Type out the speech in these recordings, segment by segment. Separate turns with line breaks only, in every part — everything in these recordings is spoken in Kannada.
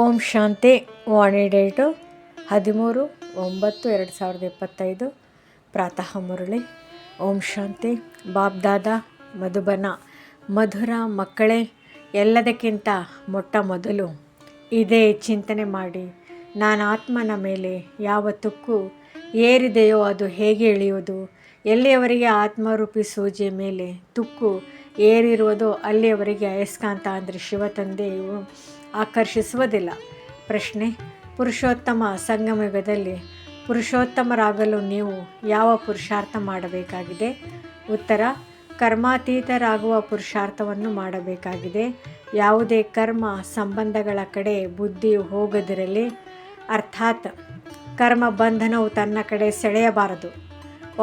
ಓಂ ಶಾಂತಿ, ವಾಣಿ ಡೇಟು, ಹದಿಮೂರು, ಒಂಬತ್ತು, ಎರಡು ಸಾವಿರದ ಇಪ್ಪತ್ತೈದು ಪ್ರಾತಃ ಮುರಳಿ. ಓಂ ಶಾಂತಿ. ಬಾಬ್ದಾದ ಮಧುಬನ. ಮಧುರ ಮಕ್ಕಳೇ, ಎಲ್ಲದಕ್ಕಿಂತ ಮೊಟ್ಟ ಮೊದಲು ಇದೇ ಚಿಂತನೆ ಮಾಡಿ. ನಾನು ಆತ್ಮನ ಮೇಲೆ ಯಾವ ತುಕ್ಕು ಏರಿದೆಯೋ ಅದು ಹೇಗೆ ಇಳಿಯೋದು ಎಲ್ಲಿಯವರಿಗೆ ಆತ್ಮರೂಪಿ ಸೂಜಿಯ ಮೇಲೆ ತುಕ್ಕು ಏರಿರುವುದೋ ಅಲ್ಲಿಯವರೆಗೆ ಅಯಸ್ಕಾಂತ ಅಂದರೆ ಶಿವತಂದೆಯು ಆಕರ್ಷಿಸುವುದಿಲ್ಲ. ಪ್ರಶ್ನೆ, ಪುರುಷೋತ್ತಮ ಸಂಗಮಯುಗದಲ್ಲಿ ಪುರುಷೋತ್ತಮರಾಗಲು ನೀವು ಯಾವ ಪುರುಷಾರ್ಥ ಮಾಡಬೇಕಾಗಿದೆ? ಉತ್ತರ, ಕರ್ಮಾತೀತರಾಗುವ ಪುರುಷಾರ್ಥವನ್ನು ಮಾಡಬೇಕಾಗಿದೆ. ಯಾವುದೇ ಕರ್ಮ ಸಂಬಂಧಗಳ ಕಡೆ ಬುದ್ಧಿಯು ಹೋಗದಿರಲಿ. ಅರ್ಥಾತ್, ಕರ್ಮ ಬಂಧನವು ತನ್ನ ಕಡೆ ಸೆಳೆಯಬಾರದು.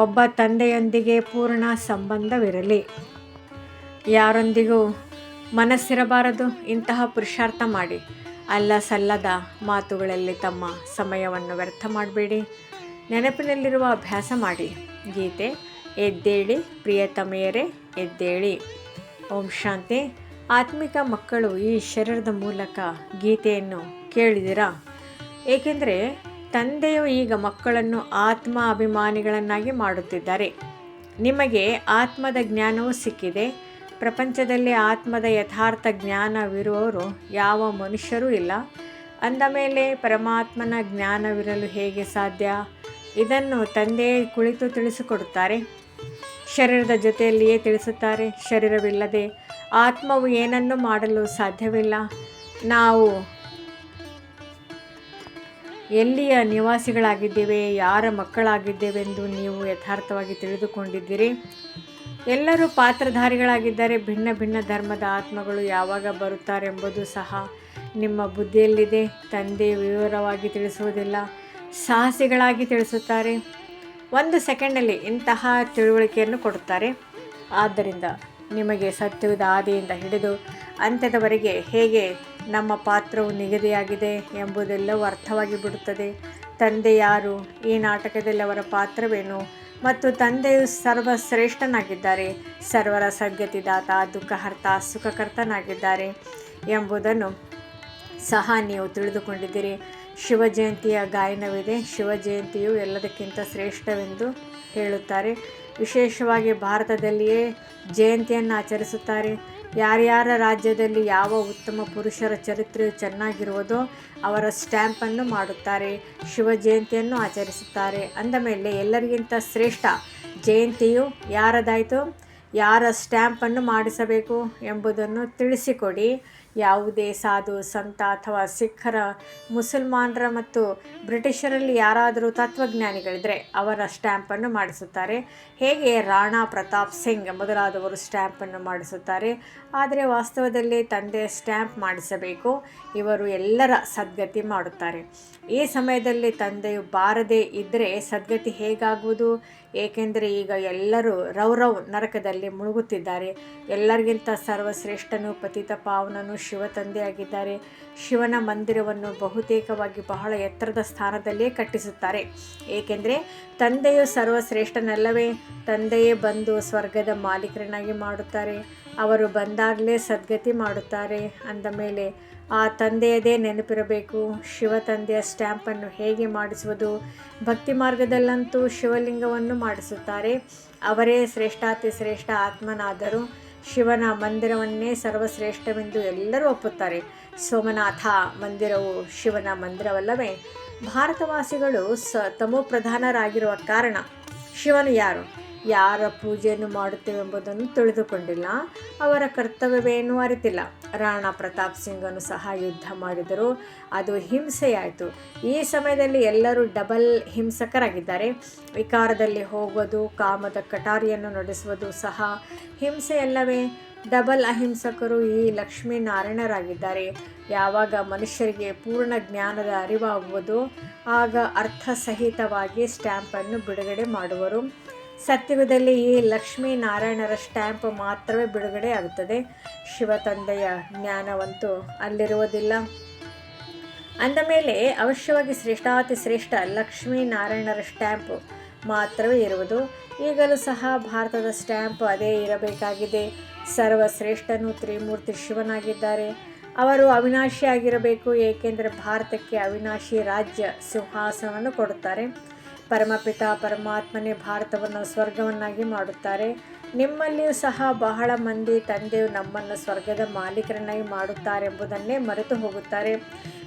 ಒಬ್ಬ ತಂದೆಯೊಂದಿಗೆ ಪೂರ್ಣ ಸಂಬಂಧವಿರಲಿ. ಯಾರೊಂದಿಗೂ ಮನಸ್ಸಿರಬಾರದು. ಇಂತಹ ಪುರುಷಾರ್ಥ ಮಾಡಿ. ಅಲ್ಲ ಸಲ್ಲದ ಮಾತುಗಳಲ್ಲಿ ತಮ್ಮ ಸಮಯವನ್ನು ವ್ಯರ್ಥ ಮಾಡಬೇಡಿ. ನೆನಪಿನಲ್ಲಿರುವ ಅಭ್ಯಾಸ ಮಾಡಿ. ಗೀತೆ, ಎದ್ದೇಳಿ. ಪ್ರಿಯತಮೆಯರೇ, ಎದ್ದೇಳಿ. ಓಂ ಶಾಂತಿ. ಆತ್ಮಿಕ ಮಕ್ಕಳು ಈ ಶರೀರದ ಮೂಲಕ ಗೀತೆಯನ್ನು ಕೇಳಿದಿರಾ? ಏಕೆಂದರೆ ತಂದೆಯು ಈಗ ಮಕ್ಕಳನ್ನು ಆತ್ಮ ಅಭಿಮಾನಿಗಳನ್ನಾಗಿ ಮಾಡುತ್ತಿದ್ದಾರೆ. ನಿಮಗೆ ಆತ್ಮದ ಜ್ಞಾನವೂ ಸಿಕ್ಕಿದೆ. ಪ್ರಪಂಚದಲ್ಲಿ ಆತ್ಮದ ಯಥಾರ್ಥ ಜ್ಞಾನವಿರುವವರು ಯಾವ ಮನುಷ್ಯರೂ ಇಲ್ಲ. ಅಂದ ಮೇಲೆ ಪರಮಾತ್ಮನ ಜ್ಞಾನವಿರಲು ಹೇಗೆ ಸಾಧ್ಯ? ಇದನ್ನು ತಂದೆ ಕುಳಿತು ತಿಳಿಸಿಕೊಡುತ್ತಾರೆ. ಶರೀರದ ಜೊತೆಯಲ್ಲಿಯೇ ತಿಳಿಸುತ್ತಾರೆ, ಶರೀರವಿಲ್ಲದೆ ಆತ್ಮವು ಏನನ್ನು ಮಾಡಲು ಸಾಧ್ಯವಿಲ್ಲ. ನಾವು ಎಲ್ಲಿಯ ನಿವಾಸಿಗಳಾಗಿದ್ದೇವೆ, ಯಾರ ಮಕ್ಕಳಾಗಿದ್ದೇವೆಂದು ನೀವು ಯಥಾರ್ಥವಾಗಿ ತಿಳಿದುಕೊಂಡಿದ್ದೀರಿ? ಎಲ್ಲರೂ ಪಾತ್ರಧಾರಿಗಳಾಗಿದ್ದಾರೆ ಭಿನ್ನ ಭಿನ್ನ ಧರ್ಮದ ಆತ್ಮಗಳು ಯಾವಾಗ ಬರುತ್ತಾರೆಂಬುದು ಸಹ ನಿಮ್ಮ ಬುದ್ಧಿಯಲ್ಲಿದೆ. ತಂದೆ ವಿವರವಾಗಿ ತಿಳಿಸುವುದಿಲ್ಲ, ಸಾಹಸಿಗಳಾಗಿ ತಿಳಿಸುತ್ತಾರೆ. ಒಂದು ಸೆಕೆಂಡಲ್ಲಿ ಇಂತಹ ತಿಳುವಳಿಕೆಯನ್ನು ಕೊಡುತ್ತಾರೆ. ಆದ್ದರಿಂದ ನಿಮಗೆ ಸತ್ಯದ ಆದಿಯಿಂದ ಹಿಡಿದು ಅಂತ್ಯದವರೆಗೆ ಹೇಗೆ ನಮ್ಮ ಪಾತ್ರವು ನಿಗದಿಯಾಗಿದೆ ಎಂಬುದೆಲ್ಲವೂ ಅರ್ಥವಾಗಿ ಬಿಡುತ್ತದೆ. ತಂದೆ ಯಾರು? ಈ ನಾಟಕದಲ್ಲಿ ಅವರ ಪಾತ್ರವೇನು? ಮತ್ತು ತಂದೆಯು ಸರ್ವಶ್ರೇಷ್ಠನಾಗಿದ್ದಾರೆ. ಸರ್ವರ ಸದ್ಗತಿದಾತ ದುಃಖಹರ್ತ, ಸುಖಕರ್ತನಾಗಿದ್ದಾರೆ ಎಂಬುದನ್ನು ಸಹ ನೀವು ತಿಳಿದುಕೊಂಡಿದ್ದೀರಿ. ಶಿವಜಯಂತಿಯ ಗಾಯನವಿದೆ. ಶಿವಜಯಂತಿಯು ಎಲ್ಲದಕ್ಕಿಂತ ಶ್ರೇಷ್ಠವೆಂದು ಹೇಳುತ್ತಾರೆ. ವಿಶೇಷವಾಗಿ ಭಾರತದಲ್ಲಿಯೇ ಜಯಂತಿಯನ್ನು ಆಚರಿಸುತ್ತಾರೆ. ಯಾರ್ಯಾರ ರಾಜ್ಯದಲ್ಲಿ ಯಾವ ಉತ್ತಮ ಪುರುಷರ ಚರಿತ್ರೆಯು ಚೆನ್ನಾಗಿರುವುದೋ ಅವರ ಸ್ಟ್ಯಾಂಪನ್ನು ಮಾಡುತ್ತಾರೆ, ಶಿವ ಜಯಂತಿಯನ್ನು ಆಚರಿಸುತ್ತಾರೆ. ಅಂದ ಮೇಲೆ ಎಲ್ಲರಿಗಿಂತ ಶ್ರೇಷ್ಠ ಜಯಂತಿಯು ಯಾರದಾಯಿತು? ಯಾರ ಸ್ಟ್ಯಾಂಪನ್ನು ಮಾಡಿಸಬೇಕು ಎಂಬುದನ್ನು ತಿಳಿಸಿಕೊಡಿ. ಯಾವುದೇ ಸಾಧು, ಸಂತ ಅಥವಾ ಸಿಖ್ಖರ, ಮುಸಲ್ಮಾನರ ಮತ್ತು ಬ್ರಿಟಿಷರಲ್ಲಿ ಯಾರಾದರೂ ತತ್ವಜ್ಞಾನಿಗಳಿದ್ದರೆ ಅವರ ಸ್ಟ್ಯಾಂಪನ್ನು ಮಾಡಿಸುತ್ತಾರೆ. ಹೇಗೆ ರಾಣಾ ಪ್ರತಾಪ್ ಸಿಂಗ್ ಮೊದಲಾದವರು ಸ್ಟ್ಯಾಂಪನ್ನು ಮಾಡಿಸುತ್ತಾರೆ? ಆದರೆ ವಾಸ್ತವದಲ್ಲಿ ತಂದೆ ಸ್ಟ್ಯಾಂಪ್ ಮಾಡಿಸಬೇಕು. ಇವರು ಎಲ್ಲರ ಸದ್ಗತಿ ಮಾಡುತ್ತಾರೆ. ಈ ಸಮಯದಲ್ಲಿ ತಂದೆಯು ಬಾರದೇ ಇದ್ದರೆ ಸದ್ಗತಿ ಹೇಗಾಗುವುದು? ಏಕೆಂದರೆ ಈಗ ಎಲ್ಲರೂ ರೌರವ್ ನರಕದಲ್ಲಿ ಮುಳುಗುತ್ತಿದ್ದಾರೆ. ಎಲ್ಲರಿಗಿಂತ ಸರ್ವಶ್ರೇಷ್ಠನು ಪತಿತ ಪಾವನನು ಶಿವ ತಂದೆಯಾಗಿದ್ದಾರೆ. ಶಿವನ ಮಂದಿರವನ್ನು ಬಹುತೇಕವಾಗಿ ಬಹಳ ಎತ್ತರದ ಸ್ಥಾನದಲ್ಲೇ ಕಟ್ಟಿಸುತ್ತಾರೆ. ಏಕೆಂದರೆ ತಂದೆಯು ಸರ್ವಶ್ರೇಷ್ಠನಲ್ಲವೇ? ತಂದೆಯೇ ಬಂದು ಸ್ವರ್ಗದ ಮಾಲೀಕರನ್ನಾಗಿ ಮಾಡುತ್ತಾರೆ. ಅವರು ಬಂದಾಗಲೇ ಸದ್ಗತಿ ಮಾಡುತ್ತಾರೆ. ಅಂದ ಮೇಲೆ ಆ ತಂದೆಯದೇ ನೆನಪಿರಬೇಕು. ಶಿವ ತಂದೆಯ ಸ್ಟ್ಯಾಂಪನ್ನು ಹೇಗೆ ಮಾಡಿಸುವುದು? ಭಕ್ತಿ ಮಾರ್ಗದಲ್ಲಂತೂ ಶಿವಲಿಂಗವನ್ನು ಮಾಡಿಸುತ್ತಾರೆ. ಅವರೇ ಶ್ರೇಷ್ಠಾತಿ ಶ್ರೇಷ್ಠ ಆತ್ಮನಾದರೂ ಶಿವನ ಮಂದಿರವನ್ನೇ ಸರ್ವಶ್ರೇಷ್ಠವೆಂದು ಎಲ್ಲರೂ ಒಪ್ಪುತ್ತಾರೆ. ಸೋಮನಾಥ ಮಂದಿರವು ಶಿವನ ಮಂದಿರವಲ್ಲವೇ? ಭಾರತವಾಸಿಗಳು ಸ ತಮೋ ಪ್ರಧಾನರಾಗಿರುವ ಕಾರಣ ಶಿವನು ಯಾರು? ಯಾರ ಪೂಜೆಯನ್ನು ಮಾಡುತ್ತೇವೆ ಎಂಬುದನ್ನು ತಿಳಿದುಕೊಂಡಿಲ್ಲ. ಅವರ ಕರ್ತವ್ಯವೇನೂ ಅರಿತಿಲ್ಲ. ರಾಣಾ ಪ್ರತಾಪ್ ಸಿಂಗನ್ನು ಸಹ ಯುದ್ಧ ಮಾಡಿದರು. ಅದು ಹಿಂಸೆಯಾಯಿತು. ಈ ಸಮಯದಲ್ಲಿ ಎಲ್ಲರೂ ಡಬಲ್ ಹಿಂಸಕರಾಗಿದ್ದಾರೆ. ವಿಕಾರದಲ್ಲಿ ಹೋಗೋದು ಕಾಮದ ಕಟಾರಿಯನ್ನು ನಡೆಸುವುದು ಸಹ ಹಿಂಸೆಯಲ್ಲವೇ. ಡಬಲ್ ಅಹಿಂಸಕರು ಈ ಲಕ್ಷ್ಮೀನಾರಾಯಣರಾಗಿದ್ದಾರೆ. ಯಾವಾಗ ಮನುಷ್ಯರಿಗೆ ಪೂರ್ಣ ಜ್ಞಾನದ ಅರಿವಾಗುವುದು, ಆಗ ಅರ್ಥಸಹಿತವಾಗಿ ಸ್ಟ್ಯಾಂಪನ್ನು ಬಿಡುಗಡೆ ಮಾಡುವರು. ಸತ್ಯುಗದಲ್ಲಿ ಈ ಲಕ್ಷ್ಮೀನಾರಾಯಣರ ಸ್ಟ್ಯಾಂಪ್ ಮಾತ್ರವೇ ಬಿಡುಗಡೆ ಆಗುತ್ತದೆ. ಶಿವ ತಂದೆಯ ಜ್ಞಾನವಂತೂ ಅಲ್ಲಿರುವುದಿಲ್ಲ. ಅಂದ ಮೇಲೆ ಅವಶ್ಯವಾಗಿ ಶ್ರೇಷ್ಠಾತಿ ಶ್ರೇಷ್ಠ ಲಕ್ಷ್ಮೀನಾರಾಯಣರ ಸ್ಟ್ಯಾಂಪ್ ಮಾತ್ರವೇ ಇರುವುದು. ಈಗಲೂ ಸಹ ಭಾರತದ ಸ್ಟ್ಯಾಂಪ್ ಅದೇ ಇರಬೇಕಾಗಿದೆ. ಸರ್ವಶ್ರೇಷ್ಠನು ತ್ರಿಮೂರ್ತಿ ಶಿವನಾಗಿದ್ದಾರೆ. ಅವರು ಅವಿನಾಶಿಯಾಗಿರಬೇಕು, ಏಕೆಂದರೆ ಭಾರತಕ್ಕೆ ಅವಿನಾಶಿ ರಾಜ್ಯ ಸಿಂಹಾಸನವನ್ನು ಕೊಡುತ್ತಾರೆ. ಪರಮಪಿತ ಪರಮಾತ್ಮನೇ ಭಾರತವನ್ನು ಸ್ವರ್ಗವನ್ನಾಗಿ ಮಾಡುತ್ತಾರೆ. ನಿಮ್ಮಲ್ಲಿಯೂ ಸಹ ಬಹಳ ಮಂದಿ ತಂದೆಯು ನಮ್ಮನ್ನು ಸ್ವರ್ಗದ ಮಾಲೀಕರನ್ನಾಗಿ ಮಾಡುತ್ತಾರೆಂಬುದನ್ನೇ ಮರೆತು ಹೋಗುತ್ತಾರೆ.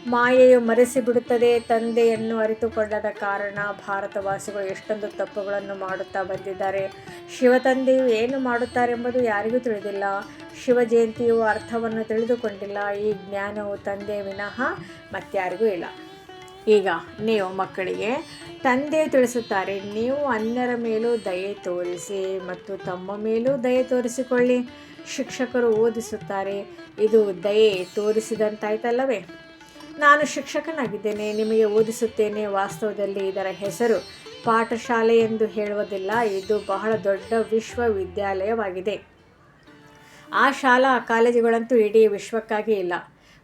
ಮಾಯೆಯು ಮರೆಸಿಬಿಡುತ್ತದೆ. ತಂದೆಯನ್ನು ಅರಿತುಕೊಳ್ಳದ ಕಾರಣ ಭಾರತವಾಸಿಗಳು ಎಷ್ಟೊಂದು ತಪ್ಪುಗಳನ್ನು ಮಾಡುತ್ತಾ ಬಂದಿದ್ದಾರೆ. ಶಿವತಂದೆಯು ಏನು ಮಾಡುತ್ತಾರೆಂಬುದು ಯಾರಿಗೂ ತಿಳಿದಿಲ್ಲ. ಶಿವ ಜಯಂತಿಯು ಅರ್ಥವನ್ನು ತಿಳಿದುಕೊಂಡಿಲ್ಲ. ಈ ಜ್ಞಾನವು ತಂದೆ ವಿನಃ ಮತ್ತಾರಿಗೂ ಇಲ್ಲ. ಈಗ ನೀವು ಮಕ್ಕಳಿಗೆ ತಂದೆ ತಿಳಿಸುತ್ತಾರೆ, ನೀವು ಅನ್ಯರ ಮೇಲೂ ದಯೆ ತೋರಿಸಿ ಮತ್ತು ತಮ್ಮ ಮೇಲೂ ದಯೆ ತೋರಿಸಿಕೊಳ್ಳಿ. ಶಿಕ್ಷಕರು ಓದಿಸುತ್ತಾರೆ, ಇದು ದಯೆ ತೋರಿಸಿದಂತಾಯ್ತಲ್ಲವೇ? ನಾನು ಶಿಕ್ಷಕನಾಗಿದ್ದೇನೆ, ನಿಮಗೆ ಓದಿಸುತ್ತೇನೆ. ವಾಸ್ತವದಲ್ಲಿ ಇದರ ಹೆಸರು ಪಾಠಶಾಲೆ ಎಂದು ಹೇಳುವುದಿಲ್ಲ, ಇದು ಬಹಳ ದೊಡ್ಡ ವಿಶ್ವವಿದ್ಯಾಲಯವಾಗಿದೆ. ಆ ಶಾಲಾ ಕಾಲೇಜುಗಳಂತೂ ಇಡೀ ವಿಶ್ವಕ್ಕಾಗಿ ಇಲ್ಲ.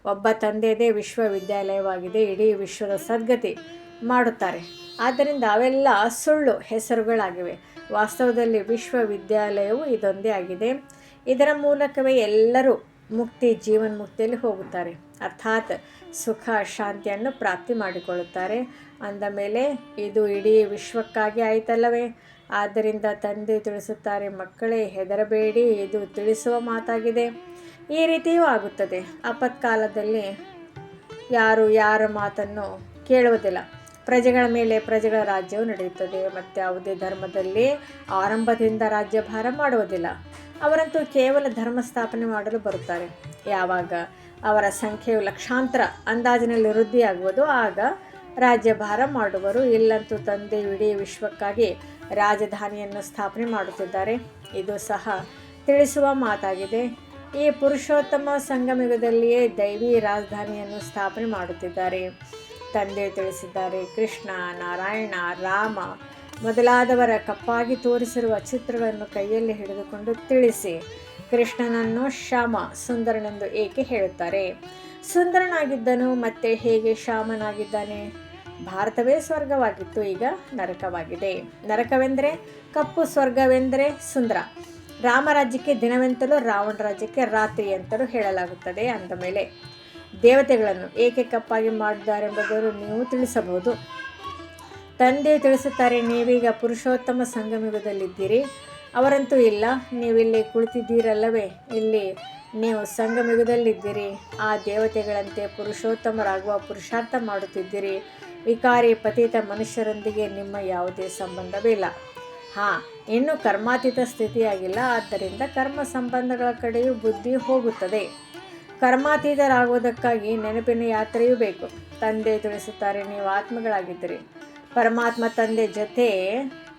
ಒಬ್ಬ ತಂದೆಯದೇ ವಿಶ್ವವಿದ್ಯಾಲಯವಾಗಿದೆ, ಇಡೀ ವಿಶ್ವದ ಸದ್ಗತಿ ಮಾಡುತ್ತಾರೆ. ಆದ್ದರಿಂದ ಅವೆಲ್ಲ ಸುಳ್ಳು ಹೆಸರುಗಳಾಗಿವೆ. ವಾಸ್ತವದಲ್ಲಿ ವಿಶ್ವವಿದ್ಯಾಲಯವು ಇದೊಂದೇ ಆಗಿದೆ. ಇದರ ಮೂಲಕವೇ ಎಲ್ಲರೂ ಮುಕ್ತಿ, ಜೀವನ್ಮುಕ್ತಿಯಲ್ಲಿ ಹೋಗುತ್ತಾರೆ. ಅರ್ಥಾತ್ ಸುಖ, ಶಾಂತಿಯನ್ನು ಪ್ರಾಪ್ತಿ ಮಾಡಿಕೊಳ್ಳುತ್ತಾರೆ. ಅಂದ ಮೇಲೆ, ಇದು ಇಡೀ ವಿಶ್ವಕ್ಕಾಗಿ ಆಯಿತಲ್ಲವೇ? ಆದ್ದರಿಂದ ತಂದೆ ತಿಳಿಸುತ್ತಾರೆ, ಮಕ್ಕಳೇ, ಹೆದರಬೇಡಿ, ಇದು ತಿಳಿಸುವ ಮಾತಾಗಿದೆ. ಈ ರೀತಿಯೂ ಆಗುತ್ತದೆ. ಅಪತ್ಕಾಲದಲ್ಲಿ ಯಾರು ಯಾರ ಮಾತನ್ನು ಕೇಳುವುದಿಲ್ಲ. ಪ್ರಜೆಗಳ ಮೇಲೆ ಪ್ರಜೆಗಳ ರಾಜ್ಯವು ನಡೆಯುತ್ತದೆ. ಮತ್ತು ಯಾವುದೇ ಧರ್ಮದಲ್ಲಿ ಆರಂಭದಿಂದ ರಾಜ್ಯಭಾರ ಮಾಡುವುದಿಲ್ಲ. ಅವರಂತೂ ಕೇವಲ ಧರ್ಮ ಸ್ಥಾಪನೆ ಮಾಡಲು ಬರುತ್ತಾರೆ. ಯಾವಾಗ ಅವರ ಸಂಖ್ಯೆಯು ಲಕ್ಷಾಂತರ ಅಂದಾಜಿನಲ್ಲಿ ವೃದ್ಧಿಯಾಗುವುದು ಆಗ ರಾಜ್ಯಭಾರ ಮಾಡುವರು. ಇಲ್ಲಂತೂ ತಂದೆ ಇಡೀ ವಿಶ್ವಕ್ಕಾಗಿ ರಾಜಧಾನಿಯನ್ನು ಸ್ಥಾಪನೆ ಮಾಡುತ್ತಿದ್ದಾರೆ. ಇದು ಸಹ ತಿಳಿಸುವ ಮಾತಾಗಿದೆ. ಈ ಪುರುಷೋತ್ತಮ ಸಂಗಮಯುಗದಲ್ಲಿಯೇ ದೈವಿ ರಾಜಧಾನಿಯನ್ನು ಸ್ಥಾಪನೆ ಮಾಡುತ್ತಿದ್ದಾರೆ. ತಂದೆ ತಿಳಿಸಿದ್ದಾರೆ, ಕೃಷ್ಣ, ನಾರಾಯಣ, ರಾಮ ಮೊದಲಾದವರ ಕಪ್ಪಾಗಿ ತೋರಿಸಿರುವ ಚಿತ್ರಗಳನ್ನು ಕೈಯಲ್ಲಿ ಹಿಡಿದುಕೊಂಡು ತಿಳಿಸಿ. ಕೃಷ್ಣನನ್ನು ಶ್ಯಾಮ ಸುಂದರನೆಂದು ಏಕೆ ಹೇಳುತ್ತಾರೆ? ಸುಂದರನಾಗಿದ್ದನು ಮತ್ತೆ ಹೇಗೆ ಶ್ಯಾಮನಾಗಿದ್ದಾನೆ? ಭಾರತವೇ ಸ್ವರ್ಗವಾಗಿತ್ತು, ಈಗ ನರಕವಾಗಿದೆ. ನರಕವೆಂದರೆ ಕಪ್ಪು ಸ್ವರ್ಗವೆಂದರೆ ಸುಂದರ. ರಾಮರಾಜ್ಯಕ್ಕೆ ದಿನವೆಂತಲೂ ರಾವಣ ರಾಜ್ಯಕ್ಕೆ ರಾತ್ರಿ ಅಂತಲೂ ಹೇಳಲಾಗುತ್ತದೆ ಅಂದ ಮೇಲೆ. ದೇವತೆಗಳನ್ನು ಏಕೆ ಕಪ್ಪಾಗಿ ಮಾಡಿದ್ದಾರೆಂಬುದನ್ನು ನೀವು ತಿಳಿಸಬಹುದು. ತಂದೆ ತಿಳಿಸುತ್ತಾರೆ, ನೀವೀಗ ಪುರುಷೋತ್ತಮ ಸಂಗಮಯುಗದಲ್ಲಿದ್ದೀರಿ. ಅವರಂತೂ ಇಲ್ಲ, ನೀವಿಲ್ಲಿ ಕುಳಿತಿದ್ದೀರಲ್ಲವೇ? ಇಲ್ಲಿ ನೀವು ಸಂಗಮಯುಗದಲ್ಲಿದ್ದೀರಿ. ಆ ದೇವತೆಗಳಂತೆ ಪುರುಷೋತ್ತಮರಾಗುವ ಪುರುಷಾರ್ಥ ಮಾಡುತ್ತಿದ್ದೀರಿ. ವಿಕಾರಿ ಪತಿತ ಮನುಷ್ಯರೊಂದಿಗೆ ನಿಮ್ಮ ಯಾವುದೇ ಸಂಬಂಧವಿಲ್ಲ. ಹಾಂ, ಇನ್ನೂ ಕರ್ಮಾತೀತ ಸ್ಥಿತಿಯಾಗಿಲ್ಲ, ಆದ್ದರಿಂದ ಕರ್ಮ ಸಂಬಂಧಗಳ ಕಡೆಯೂ ಬುದ್ಧಿ ಹೋಗುತ್ತದೆ. ಕರ್ಮಾತೀತರಾಗುವುದಕ್ಕಾಗಿ ನೆನಪಿನ ಯಾತ್ರೆಯೂ ಬೇಕು. ತಂದೆ ತಿಳಿಸುತ್ತಾರೆ, ನೀವು ಆತ್ಮಗಳಾಗಿದ್ದೀರಿ. ಪರಮಾತ್ಮ ತಂದೆ ಜೊತೆ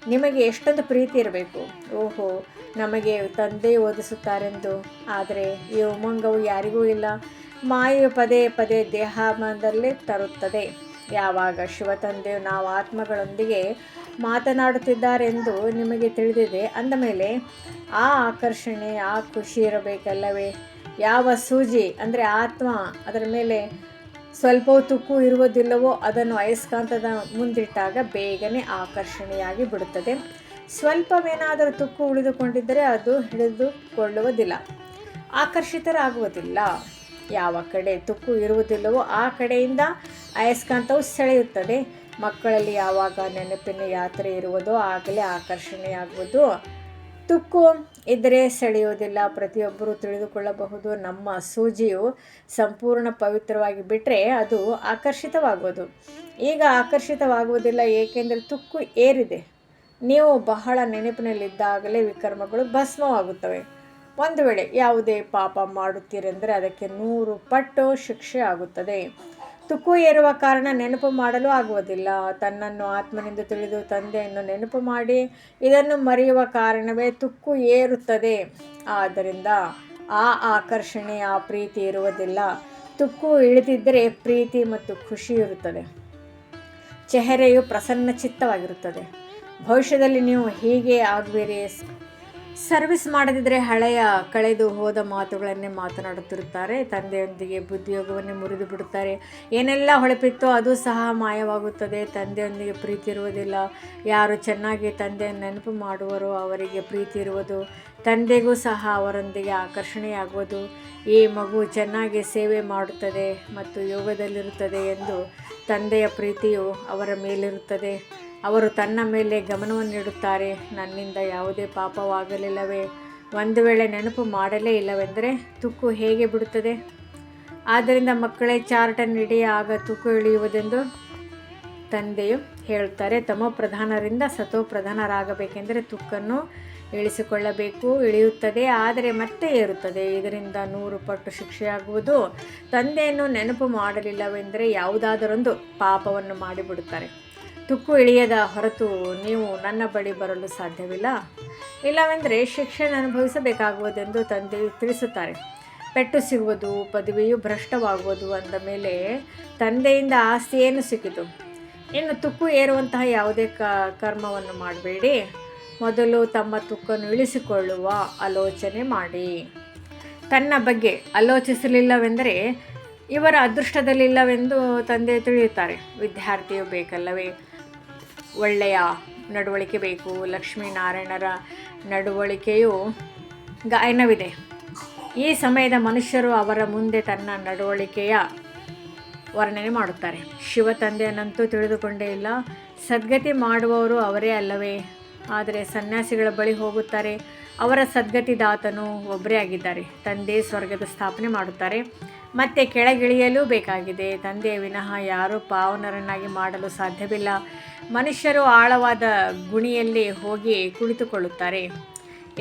ನಿಮಗೆ ಎಷ್ಟೊಂದು ಪ್ರೀತಿ ಇರಬೇಕು. ಓಹೋ, ನಮಗೆ ತಂದೆ ಓದಿಸುತ್ತಾರೆಂದು. ಆದರೆ ಈ ಉಮಂಗವು ಯಾರಿಗೂ ಇಲ್ಲ. ಮಾಯು ಪದೇ ಪದೇ ದೇಹಾಮದಲ್ಲೇ ತರುತ್ತದೆ. ಯಾವಾಗ ಶಿವ ತಂದೆಯು ನಾವು ಆತ್ಮಗಳೊಂದಿಗೆ ಮಾತನಾಡುತ್ತಿದ್ದಾರೆಂದು ನಿಮಗೆ ತಿಳಿದಿದೆ. ಅಂದಮೇಲೆ ಆ ಆಕರ್ಷಣೆ, ಆ ಖುಷಿ ಇರಬೇಕಲ್ಲವೇ? ಯಾವ ಸೂಜಿ, ಅಂದರೆ ಆತ್ಮ, ಅದರ ಮೇಲೆ ಸ್ವಲ್ಪ ತುಕ್ಕು ಇರುವುದಿಲ್ಲವೋ ಅದನ್ನು ಅಯಸ್ಕಾಂತದ ಮುಂದಿಟ್ಟಾಗ ಬೇಗನೆ ಆಕರ್ಷಣೆಯಾಗಿ ಬಿಡುತ್ತದೆ. ಸ್ವಲ್ಪವೇನಾದರೂ ತುಕ್ಕು ಉಳಿದುಕೊಂಡಿದ್ದರೆ ಅದು ಹಿಡಿದುಕೊಳ್ಳುವುದಿಲ್ಲ. ಆಕರ್ಷಿತರಾಗುವುದಿಲ್ಲ. ಯಾವ ಕಡೆ ತುಕ್ಕು ಇರುವುದಿಲ್ಲವೋ ಆ ಕಡೆಯಿಂದ ಅಯಸ್ಕಾಂತವು ಸೆಳೆಯುತ್ತದೆ. ಮಕ್ಕಳಲ್ಲಿ ಯಾವಾಗ ನೆನಪಿನ ಯಾತ್ರೆ ಇರುವುದೋ ಆಗಲೇ ಆಕರ್ಷಣೆಯಾಗುವುದು. ತುಕ್ಕು ಇದ್ದರೆ ಸೆಳೆಯುವುದಿಲ್ಲ. ಪ್ರತಿಯೊಬ್ಬರೂ ತಿಳಿದುಕೊಳ್ಳಬಹುದು. ನಮ್ಮ ಸೂಜಿಯು ಸಂಪೂರ್ಣ ಪವಿತ್ರವಾಗಿ ಬಿಟ್ಟರೆ ಅದು ಆಕರ್ಷಿತವಾಗುವುದು. ಈಗ ಆಕರ್ಷಿತವಾಗುವುದಿಲ್ಲ ಏಕೆಂದರೆ ತುಕ್ಕು ಏರಿದೆ. ನೀವು ಬಹಳ ನೆನಪಿನಲ್ಲಿದ್ದಾಗಲೇ ವಿಕರ್ಮಗಳು ಭಸ್ಮವಾಗುತ್ತವೆ. ಒಂದು ವೇಳೆ ಯಾವುದೇ ಪಾಪ ಮಾಡುತ್ತೀರೆಂದರೆ ಅದಕ್ಕೆ ನೂರು ಪಟ್ಟು ಶಿಕ್ಷೆ ಆಗುತ್ತದೆ. ತುಕ್ಕು ಏರುವ ಕಾರಣ ನೆನಪು ಮಾಡಲು ಆಗುವುದಿಲ್ಲ. ತನ್ನನ್ನು ಆತ್ಮನೆಂದು ತಿಳಿದು ತಂದೆಯನ್ನು ನೆನಪು ಮಾಡಿ ಇದನ್ನು ಮರೆಯುವ ಕಾರಣವೇ ತುಕ್ಕು ಏರುತ್ತದೆ. ಆದ್ದರಿಂದ ಆ ಆಕರ್ಷಣೆ, ಆ ಪ್ರೀತಿ ಇರುವುದಿಲ್ಲ. ತುಕ್ಕು ಇಳಿದಿದ್ದರೆ ಪ್ರೀತಿ ಮತ್ತು ಖುಷಿ ಇರುತ್ತದೆ. ಚೆಹರೆಯು ಪ್ರಸನ್ನ ಚಿತ್ತವಾಗಿರುತ್ತದೆ. ಭವಿಷ್ಯದಲ್ಲಿ ನೀವು ಹೀಗೆ ಆಗುವಿರಿ. ಸರ್ವಿಸ್ ಮಾಡದಿದ್ದರೆ ಹಳೆಯ ಕಳೆದು ಹೋದ ಮಾತುಗಳನ್ನೇ ಮಾತನಾಡುತ್ತಿರುತ್ತಾರೆ. ತಂದೆಯೊಂದಿಗೆ ಬುದ್ಧಿಯೋಗವನ್ನೇ ಮುರಿದು ಬಿಡುತ್ತಾರೆ. ಏನೆಲ್ಲ ಹೊಳಪಿತ್ತೋ ಅದು ಸಹ ಮಾಯವಾಗುತ್ತದೆ. ತಂದೆಯೊಂದಿಗೆ ಪ್ರೀತಿ ಇರುವುದಿಲ್ಲ. ಯಾರು ಚೆನ್ನಾಗಿ ತಂದೆಯನ್ನು ನೆನಪು ಮಾಡುವರೋ ಅವರಿಗೆ ಪ್ರೀತಿ ಇರುವುದು, ತಂದೆಗೂ ಸಹ ಅವರೊಂದಿಗೆ ಆಕರ್ಷಣೆಯಾಗುವುದು. ಈ ಮಗು ಚೆನ್ನಾಗಿ ಸೇವೆ ಮಾಡುತ್ತದೆ ಮತ್ತು ಯೋಗದಲ್ಲಿರುತ್ತದೆ ಎಂದು ತಂದೆಯ ಪ್ರೀತಿಯು ಅವರ ಮೇಲಿರುತ್ತದೆ. ಅವರು ತನ್ನ ಮೇಲೆ ಗಮನವನ್ನು ನೀಡುತ್ತಾರೆ. ನನ್ನಿಂದ ಯಾವುದೇ ಪಾಪವಾಗಲಿಲ್ಲವೇ? ಒಂದು ವೇಳೆ ನೆನಪು ಮಾಡಲೇ ಇಲ್ಲವೆಂದರೆ ತುಕ್ಕು ಹೇಗೆ ಬಿಡುತ್ತದೆ? ಆದ್ದರಿಂದ ಮಕ್ಕಳೇ ಚಾರ್ಟನ್ನು ನೀಡಿ ಆಗ ತುಕ್ಕು ಇಳಿಯುವುದೆಂದು ತಂದೆಯು ಹೇಳುತ್ತಾರೆ. ತಮೋ ಪ್ರಧಾನರಿಂದ ಸತೋ ಪ್ರಧಾನರಾಗಬೇಕೆಂದರೆ ತುಕ್ಕನ್ನು ಇಳಿಸಿಕೊಳ್ಳಬೇಕು. ಇಳಿಯುತ್ತದೆ, ಆದರೆ ಮತ್ತೆ ಏರುತ್ತದೆ. ಇದರಿಂದ ನೂರು ಪಟ್ಟು ಶಿಕ್ಷೆಯಾಗುವುದು. ತಂದೆಯನ್ನು ನೆನಪು ಮಾಡಲಿಲ್ಲವೆಂದರೆ ಯಾವುದಾದರೊಂದು ಪಾಪವನ್ನು ಮಾಡಿಬಿಡುತ್ತಾರೆ. ತುಕ್ಕು ಇಳಿಯದ ಹೊರತು ನೀವು ನನ್ನ ಬಳಿ ಬರಲು ಸಾಧ್ಯವಿಲ್ಲ. ಇಲ್ಲವೆಂದರೆ ಶಿಕ್ಷಣ ಅನುಭವಿಸಬೇಕಾಗುವುದೆಂದು ತಂದೆ ತಿಳಿಸುತ್ತಾರೆ. ಪೆಟ್ಟು ಸಿಗುವುದು, ಪದವಿಯು ಭ್ರಷ್ಟವಾಗುವುದು ಅಂದ ಮೇಲೆ ತಂದೆಯಿಂದ ಆಸ್ತಿ ಏನು ಸಿಕ್ಕಿತು? ಇನ್ನು ತುಕ್ಕು ಏರುವಂತಹ ಯಾವುದೇ ಕ, ಕರ್ಮವನ್ನು ಮಾಡಬೇಡಿ. ಮೊದಲು ತಮ್ಮ ತುಕ್ಕನ್ನು ಇಳಿಸಿಕೊಳ್ಳುವ ಆಲೋಚನೆ ಮಾಡಿ. ತನ್ನ ಬಗ್ಗೆ ಆಲೋಚಿಸಲಿಲ್ಲವೆಂದರೆ ಇವರ ಅದೃಷ್ಟದಲ್ಲಿಲ್ಲವೆಂದು ತಂದೆ ತಿಳಿಯುತ್ತಾರೆ. ವಿದ್ಯಾರ್ಥಿಯು ಬೇಕಲ್ಲವೇ? ಒಳ್ಳೆಯ ನಡವಳಿಕೆ ಬೇಕು. ಲಕ್ಷ್ಮೀನಾರಾಯಣರ ನಡವಳಿಕೆಯು ಗಾಯನವಿದೆ. ಈ ಸಮಯದ ಮನುಷ್ಯರು ಅವರ ಮುಂದೆ ತನ್ನ ನಡವಳಿಕೆಯ ವರ್ಣನೆ ಮಾಡುತ್ತಾರೆ. ಶಿವ ತಂದೆಯನ್ನಂತೂ ತಿಳಿದುಕೊಂಡೇ ಇಲ್ಲ. ಸದ್ಗತಿ ಮಾಡುವವರು ಅವರೇ ಅಲ್ಲವೇ? ಆದರೆ ಸನ್ಯಾಸಿಗಳ ಬಳಿ ಹೋಗುತ್ತಾರೆ. ಅವರ ಸದ್ಗತಿದಾತನು ಒಬ್ಬರೇ ಆಗಿದ್ದಾರೆ. ತಂದೆ ಸ್ವರ್ಗದ ಸ್ಥಾಪನೆ ಮಾಡುತ್ತಾರೆ. ಮತ್ತೆ ಕೆಳಗಿಳಿಯಲೂ ಬೇಕಾಗಿದೆ. ತಂದೆಯ ವಿನಃ ಯಾರೂ ಪಾವನರನ್ನಾಗಿ ಮಾಡಲು ಸಾಧ್ಯವಿಲ್ಲ. ಮನುಷ್ಯರು ಆಳವಾದ ಗುಣಿಯಲ್ಲಿ ಹೋಗಿ ಕುಳಿತುಕೊಳ್ಳುತ್ತಾರೆ.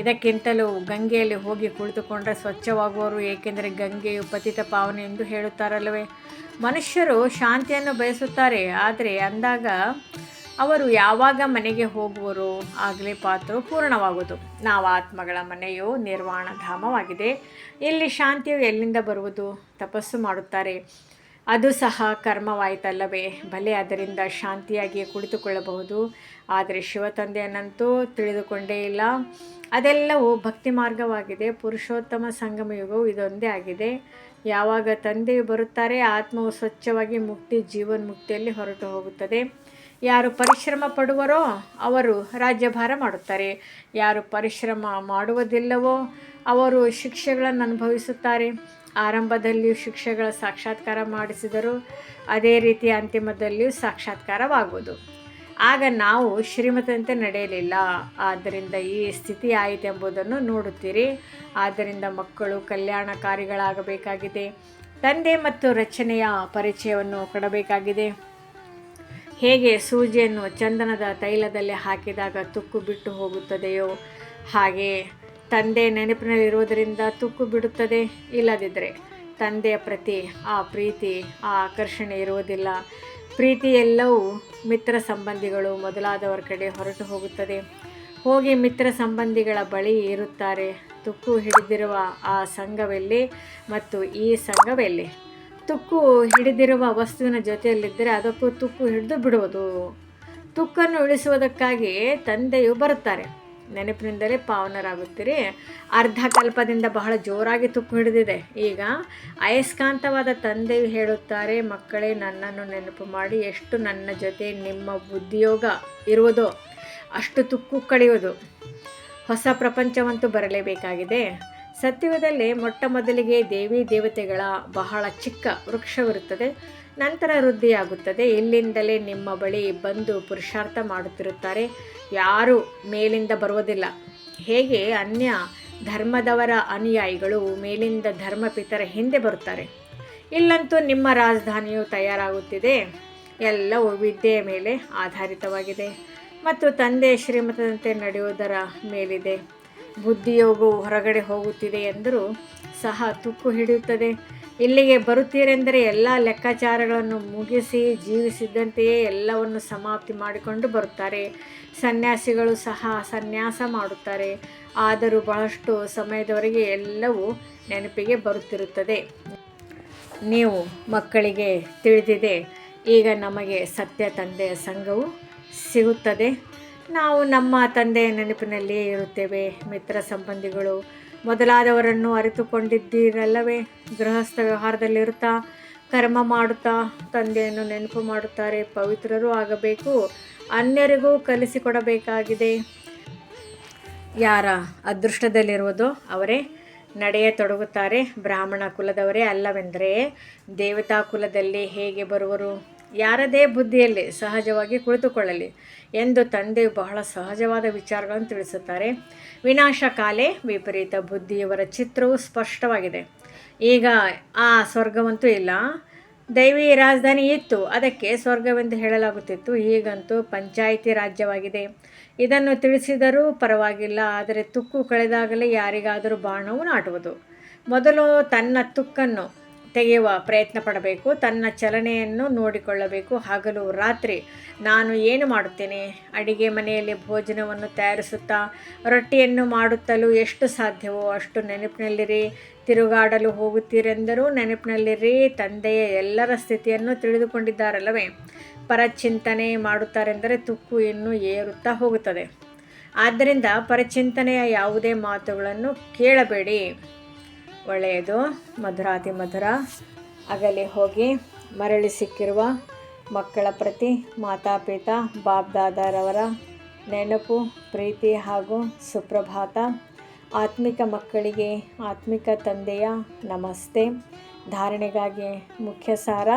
ಇದಕ್ಕಿಂತಲೂ ಗಂಗೆಯಲ್ಲಿ ಹೋಗಿ ಕುಳಿತುಕೊಂಡರೆ ಸ್ವಚ್ಛವಾಗುವರು, ಏಕೆಂದರೆ ಗಂಗೆಯು ಪತಿತ ಪಾವನೆ ಎಂದು ಹೇಳುತ್ತಾರಲ್ಲವೇ. ಮನುಷ್ಯರು ಶಾಂತಿಯನ್ನು ಬಯಸುತ್ತಾರೆ, ಆದರೆ ಅಂದಾಗ ಅವರು ಯಾವಾಗ ಮನೆಗೆ ಹೋಗುವರು ಆಗಲೇ ಪಾತ್ರವು ಪೂರ್ಣವಾಗುವುದು ನಾವು ಆತ್ಮಗಳ ಮನೆಯು ನಿರ್ವಾಣ ಧಾಮವಾಗಿದೆ ಇಲ್ಲಿ ಶಾಂತಿಯು ಎಲ್ಲಿಂದ ಬರುವುದು? ತಪಸ್ಸು ಮಾಡುತ್ತಾರೆ. ಅದು ಸಹ ಕರ್ಮವಾಯಿತಲ್ಲವೇ? ಭಲೆ ಅದರಿಂದ ಶಾಂತಿಯಾಗಿಯೇ ಕುಳಿತುಕೊಳ್ಳಬಹುದು. ಆದರೆ ಶಿವತಂದೆಯನ್ನಂತೂ ತಿಳಿದುಕೊಂಡೇ ಇಲ್ಲ. ಅದೆಲ್ಲವೂ ಭಕ್ತಿ ಮಾರ್ಗವಾಗಿದೆ. ಪುರುಷೋತ್ತಮ ಸಂಗಮ ಯುಗವು ಇದೊಂದೇ ಆಗಿದೆ. ಯಾವಾಗ ತಂದೆಯು ಬರುತ್ತಾರೆ, ಆತ್ಮವು ಸ್ವಚ್ಛವಾಗಿ ಮುಕ್ತಿ, ಜೀವನ್ಮುಕ್ತಿಯಲ್ಲಿ ಹೊರಟು ಹೋಗುತ್ತದೆ. ಯಾರು ಪರಿಶ್ರಮ ಪಡುವರೋ ಅವರು ರಾಜ್ಯಭಾರ ಮಾಡುತ್ತಾರೆ. ಯಾರು ಪರಿಶ್ರಮ ಮಾಡುವುದಿಲ್ಲವೋ ಅವರು ಶಿಕ್ಷೆಗಳನ್ನು ಅನುಭವಿಸುತ್ತಾರೆ. ಆರಂಭದಲ್ಲಿಯೂ ಶಿಕ್ಷೆಗಳ ಸಾಕ್ಷಾತ್ಕಾರ ಮಾಡಿಸಿದರು. ಅದೇ ರೀತಿ ಅಂತಿಮದಲ್ಲಿಯೂ ಸಾಕ್ಷಾತ್ಕಾರವಾಗುವುದು. ಆಗ ನಾವು ಶ್ರೀಮತಂತೆ ನಡೆಯಲಿಲ್ಲ. ಆದ್ದರಿಂದ ಈ ಸ್ಥಿತಿ ಆಯಿತೆಂಬುದನ್ನು ನೋಡುತ್ತೀರಿ. ಆದ್ದರಿಂದ ಮಕ್ಕಳು ಕಲ್ಯಾಣಕಾರಿಗಳಾಗಬೇಕಾಗಿದೆ. ತಂದೆ ಮತ್ತು ರಚನೆಯ ಪರಿಚಯವನ್ನು ಕೊಡಬೇಕಾಗಿದೆ. ಹೇಗೆ ಸೂಜಿಯನ್ನು ಚಂದನದ ತೈಲದಲ್ಲಿ ಹಾಕಿದಾಗ ತುಕ್ಕು ಬಿಟ್ಟು ಹೋಗುತ್ತದೆಯೋ ಹಾಗೆ ತಂದೆ ನೆನಪಿನಲ್ಲಿರುವುದರಿಂದ ತುಕ್ಕು ಬಿಡುತ್ತದೆ. ಇಲ್ಲದಿದ್ದರೆ ತಂದೆಯ ಪ್ರತಿ ಆ ಪ್ರೀತಿ, ಆ ಆಕರ್ಷಣೆ ಇರುವುದಿಲ್ಲ. ಪ್ರೀತಿ ಎಲ್ಲವೂ ಮಿತ್ರ ಸಂಬಂಧಿಗಳು ಮೊದಲಾದವರ ಕಡೆ ಹೊರಟು ಹೋಗುತ್ತದೆ. ಹೋಗಿ ಮಿತ್ರ ಸಂಬಂಧಿಗಳ ಬಳಿ ಇರುತ್ತಾರೆ ತುಕ್ಕು ಹಿಡಿದಿರುವ ಆ ಸಂಘವೆಲ್ಲಿ ಮತ್ತು ಈ ಸಂಘವೆಲ್ಲಿ? ತುಕ್ಕು ಹಿಡಿದಿರುವ ವಸ್ತುವಿನ ಜೊತೆಯಲ್ಲಿದ್ದರೆ ಅದಕ್ಕೂ ತುಕ್ಕು ಹಿಡಿದು ಬಿಡುವುದು. ತುಕ್ಕನ್ನು ಉಳಿಸುವುದಕ್ಕಾಗಿ ತಂದೆಯು ಬರುತ್ತಾರೆ. ನೆನಪಿನಿಂದಲೇ ಪಾವನರಾಗುತ್ತೀರಿ. ಅರ್ಧ ಕಲ್ಪದಿಂದ ಬಹಳ ಜೋರಾಗಿ ತುಕ್ಕು ಹಿಡಿದಿದೆ. ಈಗ ಅಯಸ್ಕಾಂತವಾದ ತಂದೆಯು ಹೇಳುತ್ತಾರೆ, ಮಕ್ಕಳೇ, ನನ್ನನ್ನು ನೆನಪು ಮಾಡಿ ಎಷ್ಟು ನನ್ನ ಜೊತೆ ನಿಮ್ಮ ಉದ್ಯೋಗ ಇರುವುದೋ ಅಷ್ಟು ತುಕ್ಕು ಕಳೆಯುವುದು. ಹೊಸ ಪ್ರಪಂಚವಂತೂ ಬರಲೇಬೇಕಾಗಿದೆ. ಸತ್ಯುಗದಲ್ಲಿ ಮೊಟ್ಟ ಮೊದಲಿಗೆ ದೇವಿ ದೇವತೆಗಳ ಬಹಳ ಚಿಕ್ಕ ವೃಕ್ಷವಿರುತ್ತದೆ. ನಂತರ ವೃದ್ಧಿಯಾಗುತ್ತದೆ. ಇಲ್ಲಿಂದಲೇ ನಿಮ್ಮ ಬಳಿ ಬಂದು ಪುರುಷಾರ್ಥ ಮಾಡುತ್ತಿರುತ್ತಾರೆ. ಯಾರೂ ಮೇಲಿಂದ ಬರುವುದಿಲ್ಲ. ಹೇಗೆ ಅನ್ಯ ಧರ್ಮದವರ ಅನುಯಾಯಿಗಳು ಮೇಲಿಂದ ಧರ್ಮಪಿತರ ಹಿಂದೆ ಬರುತ್ತಾರೆ? ಇಲ್ಲಂತೂ ನಿಮ್ಮ ರಾಜಧಾನಿಯು ತಯಾರಾಗುತ್ತಿದೆ. ಎಲ್ಲವೂ ವಿದ್ಯೆಯ ಮೇಲೆ ಆಧಾರಿತವಾಗಿದೆ. ಮತ್ತು ತಂದೆ ಶ್ರೀಮತದಂತೆ ನಡೆಯುವುದರ ಮೇಲಿದೆ. ಬುದ್ಧಿಯೋಗವು ಹೊರಗಡೆ ಹೋಗುತ್ತಿದೆ ಎಂದರೂ ಸಹ ತುಕ್ಕು ಹಿಡಿಯುತ್ತದೆ. ಇಲ್ಲಿಗೆ ಬರುತ್ತೀರೆಂದರೆ ಎಲ್ಲ ಲೆಕ್ಕಾಚಾರಗಳನ್ನು ಮುಗಿಸಿ ಜೀವಿಸಿದ್ದಂತೆಯೇ ಎಲ್ಲವನ್ನು ಸಮಾಪ್ತಿ ಮಾಡಿಕೊಂಡು ಬರುತ್ತಾರೆ. ಸನ್ಯಾಸಿಗಳು ಸಹ ಸನ್ಯಾಸ ಮಾಡುತ್ತಾರೆ. ಆದರೂ ಬಹಳಷ್ಟು ಸಮಯದವರೆಗೆ ಎಲ್ಲವೂ ನೆನಪಿಗೆ ಬರುತ್ತಿರುತ್ತದೆ. ನೀವು ಮಕ್ಕಳಿಗೆ ತಿಳಿದಿದೆ, ಈಗ ನಮಗೆ ಸತ್ಯ ತಂದೆಯ ಸಂಘವು ಸಿಗುತ್ತದೆ. ನಾವು ನಮ್ಮ ತಂದೆಯ ನೆನಪಿನಲ್ಲಿಯೇ ಇರುತ್ತೇವೆ ಮಿತ್ರ ಸಂಬಂಧಿಗಳು. ಮೊದಲಾದವರನ್ನು ಅರಿತುಕೊಂಡಿದ್ದೀರಲ್ಲವೇ? ಗೃಹಸ್ಥ ವ್ಯವಹಾರದಲ್ಲಿರುತ್ತಾ? ಕರ್ಮ ಮಾಡುತ್ತಾ? ತಂದೆಯನ್ನು ನೆನಪು ಮಾಡುತ್ತಾರೆ? ಪವಿತ್ರರೂ ಆಗಬೇಕು? ಅನ್ಯರಿಗೂ ಕಲಿಸಿಕೊಡಬೇಕಾಗಿದೆ. ಯಾರ ಅದೃಷ್ಟದಲ್ಲಿರುವುದೋ ಅವರೇ ನಡೆಯ ತೊಡಗುತ್ತಾರೆ. ಬ್ರಾಹ್ಮಣ ಕುಲದವರೇ ಅಲ್ಲವೆಂದರೆ ದೇವತಾ ಕುಲದಲ್ಲಿ ಹೇಗೆ ಬರುವರು? ಯಾರದೇ ಬುದ್ಧಿಯಲ್ಲಿ ಸಹಜವಾಗಿ ಕುಳಿತುಕೊಳ್ಳಲಿ ಎಂದು ತಂದೆ ಬಹಳ ಸಹಜವಾದ ವಿಚಾರಗಳನ್ನು ತಿಳಿಸುತ್ತಾರೆ. ವಿನಾಶ ಕಾಲೇ ವಿಪರೀತ ಬುದ್ಧಿಯವರ ಚಿತ್ರವು ಸ್ಪಷ್ಟವಾಗಿದೆ. ಈಗ ಆ ಸ್ವರ್ಗವಂತೂ ಇಲ್ಲ. ದೈವಿ ರಾಜಧಾನಿ ಇತ್ತು. ಅದಕ್ಕೆ ಸ್ವರ್ಗವೆಂದು ಹೇಳಲಾಗುತ್ತಿತ್ತು. ಈಗಂತೂ ಪಂಚಾಯಿತಿ ರಾಜ್ಯವಾಗಿದೆ. ಇದನ್ನು ತಿಳಿಸಿದರೂ ಪರವಾಗಿಲ್ಲ. ಆದರೆ ತುಕ್ಕು ಕಳೆದಾಗಲೇ ಯಾರಿಗಾದರೂ ಬಾಣವು ನಾಟುವುದು. ಮೊದಲು ತನ್ನ ತುಕ್ಕನ್ನು ತೆಗೆಯುವ ಪ್ರಯತ್ನ ಪಡಬೇಕು, ತನ್ನ ಚಲನೆಯನ್ನು ನೋಡಿಕೊಳ್ಳಬೇಕು. ಹಗಲು ರಾತ್ರಿ ನಾನು ಏನು ಮಾಡುತ್ತೇನೆ? ಅಡಿಗೆ ಮನೆಯಲ್ಲಿ ಭೋಜನವನ್ನು ತಯಾರಿಸುತ್ತಾ ರೊಟ್ಟಿಯನ್ನು ಮಾಡುತ್ತಲೂ ಎಷ್ಟು ಸಾಧ್ಯವೋ ಅಷ್ಟು ನೆನಪಿನಲ್ಲಿರಿ. ತಿರುಗಾಡಲು ಹೋಗುತ್ತೀರೆಂದರೂ ನೆನಪಿನಲ್ಲಿರಿ. ತಂದೆಯ ಎಲ್ಲರ ಸ್ಥಿತಿಯನ್ನು ತಿಳಿದುಕೊಂಡಿದ್ದಾರಲ್ಲವೇ? ಪರಚಿಂತನೆ ಮಾಡುತ್ತಾರೆಂದರೆ ತುಕ್ಕು ಇನ್ನೂ ಏರುತ್ತಾ ಹೋಗುತ್ತದೆ. ಆದ್ದರಿಂದ ಪರಚಿಂತನೆಯ ಯಾವುದೇ ಮಾತುಗಳನ್ನು ಕೇಳಬೇಡಿ. ಒಳ್ಳೆಯದು. ಮಧುರಾತಿ ಮಧುರ. ಅಗಲಿ ಹೋಗಿ ಮರಳಿ ಸಿಕ್ಕಿರುವ ಮಕ್ಕಳ ಪ್ರತಿ ಮಾತಾಪಿತಾ ಬಾಬ್ದಾದಾರವರ ನೆನಪು, ಪ್ರೀತಿ ಹಾಗೂ ಸುಪ್ರಭಾತ. ಆತ್ಮಿಕ ಮಕ್ಕಳಿಗೆ ಆತ್ಮಿಕ ತಂದೆಯ ನಮಸ್ತೆ. ಧಾರಣೆಗಾಗಿ ಮುಖ್ಯ ಸಾರ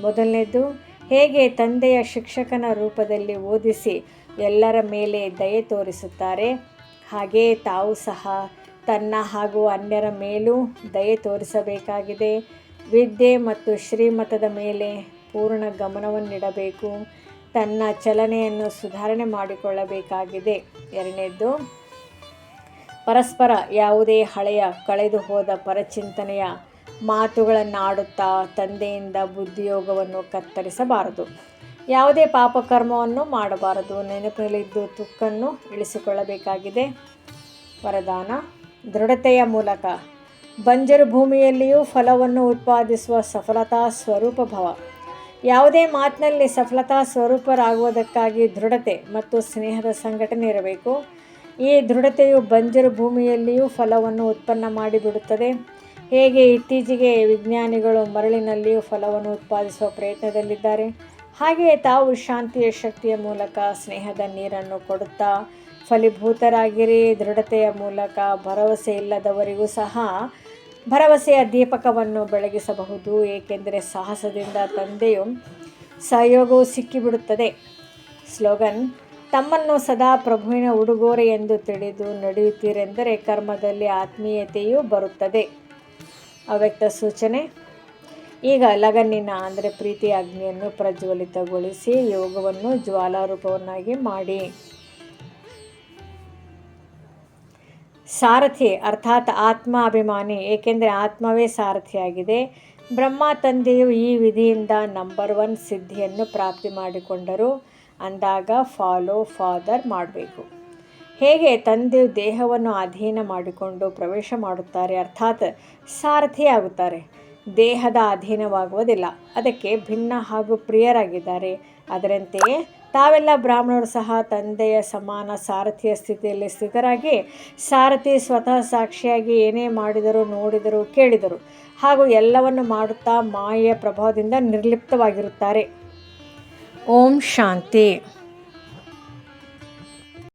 ಮೊದಲನೇದು, ಹೇಗೆ ತಂದೆಯ ಶಿಕ್ಷಕನ ರೂಪದಲ್ಲಿ ಓದಿಸಿ ಎಲ್ಲರ ಮೇಲೆ ದಯೆ ತೋರಿಸುತ್ತಾರೆ? ಹಾಗೆಯೇ ತಾವು ಸಹ ತನ್ನ ಹಾಗೂ ಅನ್ಯರ ಮೇಲೂ ದಯೆ ತೋರಿಸಬೇಕಾಗಿದೆ. ವಿದ್ಯೆ ಮತ್ತು ಶ್ರೀಮತದ ಮೇಲೆ ಪೂರ್ಣ ಗಮನವನ್ನಿಡಬೇಕು. ತನ್ನ ಚಲನೆಯನ್ನು ಸುಧಾರಣೆ ಮಾಡಿಕೊಳ್ಳಬೇಕಾಗಿದೆ. ಎರಡನೇದ್ದು, ಪರಸ್ಪರ ಯಾವುದೇ ಹಳೆಯ ಕಳೆದು ಹೋದ ಪರಚಿಂತನೆಯ ಮಾತುಗಳನ್ನಾಡುತ್ತಾ ತಂದೆಯಿಂದ ಬುದ್ಧಿಯೋಗವನ್ನು ಕತ್ತರಿಸಬಾರದು. ಯಾವುದೇ ಪಾಪಕರ್ಮವನ್ನು ಮಾಡಬಾರದು. ನೆನಪಿನಲ್ಲಿದ್ದು ತುಕ್ಕನ್ನು ಇಳಿಸಿಕೊಳ್ಳಬೇಕಾಗಿದೆ. ವರದಾನ. ದೃಢತೆಯ ಮೂಲಕ. ಬಂಜರು ಭೂಮಿಯಲ್ಲಿಯೂ ಫಲವನ್ನು ಉತ್ಪಾದಿಸುವ ಸಫಲತಾ ಸ್ವರೂಪ ಭವ. ಯಾವುದೇ ಮಾತಿನಲ್ಲಿ ಸಫಲತಾ ಸ್ವರೂಪರಾಗುವುದಕ್ಕಾಗಿ ದೃಢತೆ ಮತ್ತು ಸ್ನೇಹದ ಸಂಘಟನೆ ಇರಬೇಕು. ಈ ದೃಢತೆಯು ಬಂಜರು ಭೂಮಿಯಲ್ಲಿಯೂ ಫಲವನ್ನು ಉತ್ಪನ್ನ ಮಾಡಿಬಿಡುತ್ತದೆ. ಹೇಗೆ ಇತ್ತೀಚೆಗೆ ವಿಜ್ಞಾನಿಗಳು ಮರಳಿನಲ್ಲಿಯೂ ಫಲವನ್ನು ಉತ್ಪಾದಿಸುವ ಪ್ರಯತ್ನದಲ್ಲಿದ್ದಾರೆ. ಹಾಗೆಯೇ ತಾವು ಶಾಂತಿಯ ಶಕ್ತಿಯ ಮೂಲಕ ಸ್ನೇಹದ ನೀರನ್ನು ಕೊಡುತ್ತಾ ಫಲೀಭೂತರಾಗಿರಿ. ದೃಢತೆಯ ಮೂಲಕ ಭರವಸೆ ಇಲ್ಲದವರಿಗೂ ಸಹ ಭರವಸೆಯ ದೀಪಕವನ್ನು ಬೆಳಗಿಸಬಹುದು. ಏಕೆಂದರೆ ಸಾಹಸದಿಂದ ತಂದೆಯು ಸಹಯೋಗವು ಸಿಕ್ಕಿಬಿಡುತ್ತದೆ. ಸ್ಲೋಗನ್, ತಮ್ಮನ್ನು ಸದಾ ಪ್ರಭುವಿನ ಉಡುಗೊರೆ ಎಂದು ತಿಳಿದು ನಡೆಯುತ್ತೀರೆಂದರೆ ಕರ್ಮದಲ್ಲಿ ಆತ್ಮೀಯತೆಯು ಬರುತ್ತದೆ. ಅವ್ಯಕ್ತ ಸೂಚನೆ, ಈಗ ಲಗನ್ನಿನ ಅಂದರೆ ಪ್ರೀತಿಯ ಅಗ್ನಿಯನ್ನು ಪ್ರಜ್ವಲಿತಗೊಳಿಸಿ ಯೋಗವನ್ನು ಜ್ವಾಲಾರೂಪವನ್ನಾಗಿ ಮಾಡಿ. ಸಾರಥಿ ಅರ್ಥಾತ್ ಆತ್ಮ ಅಭಿಮಾನಿ ಏಕೆಂದರೆ ಆತ್ಮವೇ ಸಾರಥಿಯಾಗಿದೆ. ಬ್ರಹ್ಮ ತಂದೆಯು ಈ ವಿಧಿಯಿಂದ ನಂಬರ್ ಒನ್ ಸಿದ್ಧಿಯನ್ನು ಪ್ರಾಪ್ತಿ ಮಾಡಿಕೊಂಡರು. ಅಂದಾಗ ಫಾಲೋ ಫಾದರ್ ಮಾಡಬೇಕು. ಹೇಗೆ ತಂದೆಯು ದೇಹವನ್ನು ಅಧೀನ ಮಾಡಿಕೊಂಡು ಪ್ರವೇಶ ಮಾಡುತ್ತಾರೆ? ಅರ್ಥಾತ್ ಸಾರಥಿಯಾಗುತ್ತಾರೆ ದೇಹದ ಅಧೀನವಾಗುವುದಿಲ್ಲ. ಅದಕ್ಕೆ ಭಿನ್ನ ಹಾಗೂ ಪ್ರಿಯರಾಗಿದ್ದಾರೆ. ಅದರಂತೆಯೇ ತಾವೆಲ್ಲ ಬ್ರಾಹ್ಮಣರು ಸಹ ತಂದೆಯ ಸಮಾನ ಸಾರಥಿಯ ಸ್ಥಿತಿಯಲ್ಲಿ ಸ್ಥಿತರಾಗಿ, ಸಾರಥಿ ಸ್ವತಃ ಸಾಕ್ಷಿಯಾಗಿ ಏನೇ ಮಾಡಿದರೂ ನೋಡಿದರು ಕೇಳಿದರು. ಹಾಗೂ ಎಲ್ಲವನ್ನು ಮಾಡುತ್ತಾ ಮಾಯೆಯ ಪ್ರಭಾವದಿಂದ ನಿರ್ಲಿಪ್ತವಾಗಿರುತ್ತಾರೆ. ಓಂ ಶಾಂತಿ.